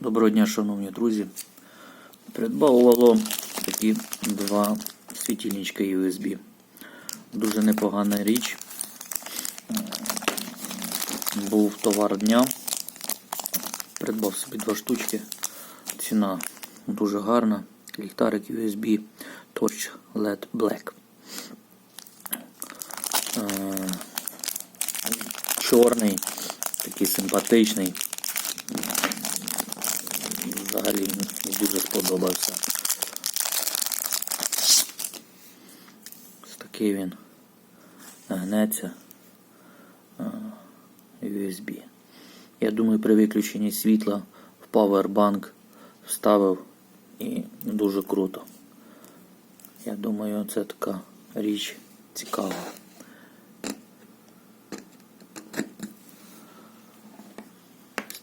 Доброго дня, шановні друзі. Придбав Лало такі два світильничка USB. Дуже непогана річ. Був товар дня. Придбав собі два штучки. Ціна дуже гарна. Ліхтарик USB Torch LED Black. Е, Чорний, такий симпатичний. Взагалі дуже сподобався. Такий він гнеться USB. Я думаю, при виключенні світла в Powerbank вставив і дуже круто. Я думаю, це така річ цікава.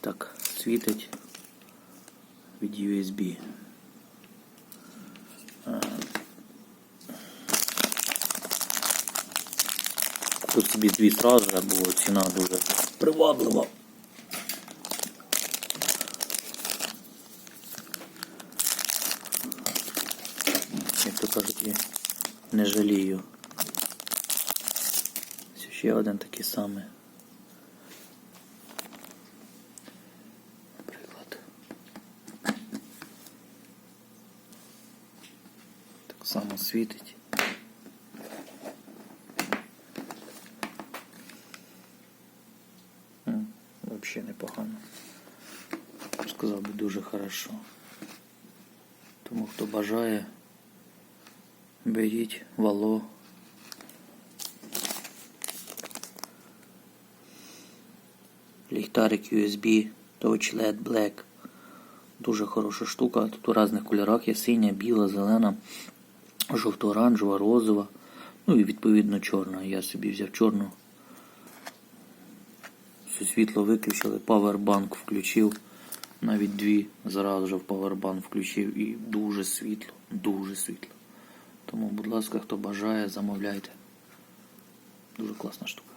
Так світить від USB. Е, Купив собі дві зразу, бо ціна дуже приваблива. Як то кажуть, не жалію. Ще один такий самий. Само світить. Вообще непогано. Сказав би дуже хорошо. Тому хто бажає, беріть вало. Ліхтарик USB Touch LED Black. Дуже хороша штука. Тут у різних кольорах є синя, біла, зелена, жовто-оранжева, розова. Ну і відповідно чорна. Я собі взяв чорну. Все світло виключили, павербанк включив. Навіть дві зразу ж в павербанк включив і дуже світло, дуже світло. Тому, будь ласка, хто бажає, замовляйте. Дуже класна штука.